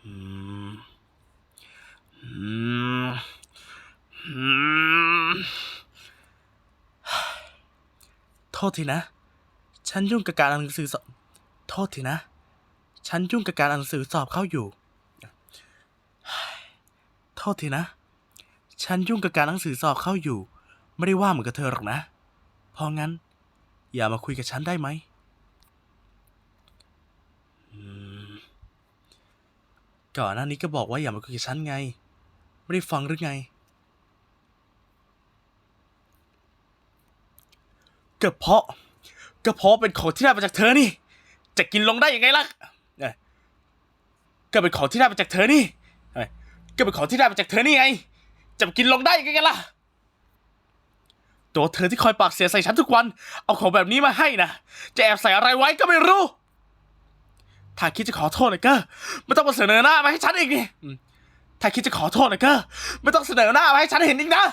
โทษทีนะ ฉันยุ่งกับการอ่านหนังสือสอบ โทษทีนะ ฉันยุ่งกับการอ่านหนังสือสอบเข้าอยู่ โทษทีนะ ฉันยุ่งกับการอ่านหนังสือสอบเข้าอยู่ ไม่ได้ว่าเหมือนกับเธอหรอกนะพอางั้น อย่ามาคุยกับฉันได้ไหม ก่อนหน้านี้ก็บอกว่าอย่ามาคุยกับฉันไง ไม่ได้ฟังหรือไงก็เพราะก็เพราะเป็นของที่ได้มาจากเธอนี่ จะกินลงได้ยังไงล่ะเอ้ยก็เป็นของที่ได้มาจากเธอนี่เอ้ยก็เป็นของที่ได้มาจากเธอนี่ไง จะกินลงได้ยังไงกันล่ะ ตัวเธอที่คอยปากเสียใส่ฉันทุกวัน เอาของแบบนี้มาให้นะ จะแอบใส่อะไรไว้ก็ไม่รู้ ถ้าคิดจะขอโทษนะก็ไม่ต้องมาเสนอหน้ามาให้ฉันอีกนี่ถ้าคิดจะขอโทษนะก็ไม่ต้องเสนอหน้ามาให้ฉันเห็นอีกนะ